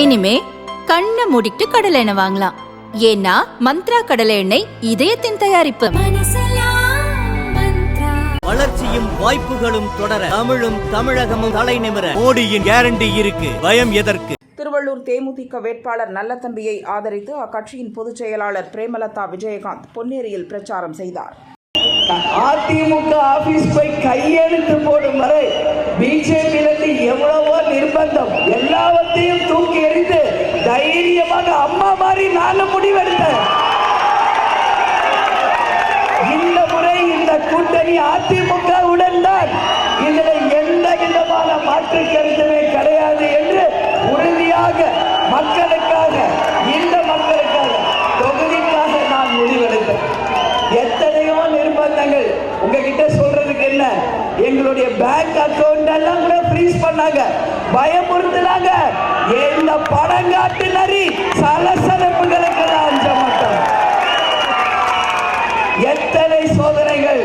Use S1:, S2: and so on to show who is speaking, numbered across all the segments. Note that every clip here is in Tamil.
S1: இனிமே கண்ணை மூடிட்டு கடலை எண்ணெய் வாங்கலாம். ஏன்னா மந்த்ரா கடலை எண்ணெய் இதயத்தின் தயாரிப்பு.
S2: வளர்ச்சியும் வாய்ப்புகளும் தொடர தமிழும் தமிழகமும் தலைநிமிர மோடியின் கேரண்டி இருக்கு. பயம் எதற்கு?
S3: திருவள்ளூர் தேமுதிக வேட்பாளர் நல்லதம்பியை ஆதரித்து அக்கட்சியின் பொதுச் செயலாளர் பிரேமலதா விஜயகாந்த் பொன்னேரியில் பிரச்சாரம் செய்தார்.
S4: அதிமுக ஆபீஸ் போய் கையெழுத்து போடும் வரை பிஜேபியிலிருந்து எவ்வளவோ நிர்பந்தம் எல்லாவற்றையும் தூக்கி எறிந்து தைரியமாக அம்மா மாதிரி நானும் முடிவெடுத்தேன் இந்த முறை இந்த கூட்டணி அதிமுக தான். இதுல எந்த விதமான மாற்று கருத்துமே கிடையாது என்று உறுதியாக மக்களுக்காக இந்த மக்களுக்காக தொகுதிக்காக நான் முடிவெடுத்தேன். எத்தனையோ நிர்பந்தங்கள். உங்ககிட்ட சொல்றதுக்கு என்ன? எங்களுடைய பேங்க் அக்கவுண்ட் எல்லாம் கூட ஃப்ரீஸ் பண்ணாங்க. பயமுறுத்தினாங்க. எந்த படங்காட்டு நரி சலசலப்புகளுக்கு அஞ்ச மாட்டோம் எத்தனை சோதனைகள்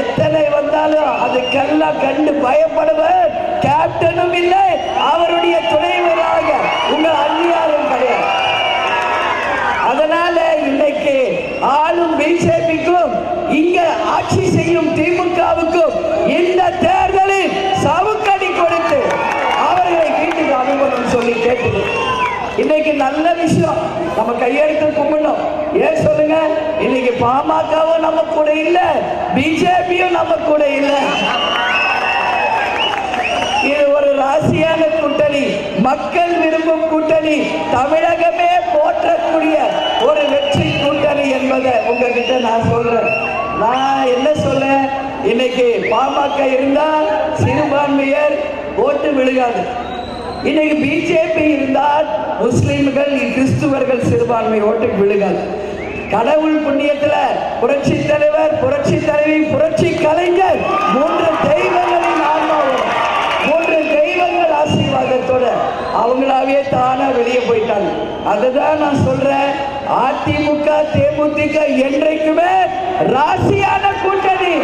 S4: எத்தனை வந்தாலும் அதுக்கெல்லாம் கண்டு பயப்படுவர். கேப்டனும் இல்லை அவருடைய துணைவராக உங்கள் அந்நியாரும் கிடையாது. அதனால இன்னைக்கு ஆளும் பிஜேபிக்கும் இங்க ஆட்சி செய்யும் அனுப்பணும் கேட்டது இன்னைக்கு நல்ல விஷயம். நம்ம கையெழுத்து கும்பிடணும். ஏன் சொல்லுங்க? இன்னைக்கு பாமகவும் நம்ம கூட இல்ல பிஜேபியும் நம்ம கூட இல்லை. இது ஒரு ராசியான கூட்டணி. மக்கள் விரும்பும் கூட்டணி. தமிழகமே போற்றக்கூடிய ஒரு வெற்றி கூட்டணி என்பதை உங்ககிட்ட நான் சொல்றேன். நான் என்ன சொல்ல? இன்னைக்கு பாமக இருந்தா சிறுபான்மையர் ஓட்டு விழுகாது. இன்னைக்கு பிஜேபி இருந்தால் முஸ்லிம்கள் கிறிஸ்துவர்கள் சிறுபான்மை ஓட்டு விழுகாது கடவுள் புண்ணியத்தில் புரட்சி தலைவர் புரட்சி தலைவி புரட்சி கலைஞர் மூன்று தெய்வங்களின் ஆன்மாவும் மூன்று தெய்வங்கள் ஆசீர்வாதத்தோட அவங்களாவே தானா வெளியே போயிட்டாங்க. அதுதான் நான் சொல்றேன். அதிமுக தேமுதிக என்றைக்குமே ராசியான கூட்டணி.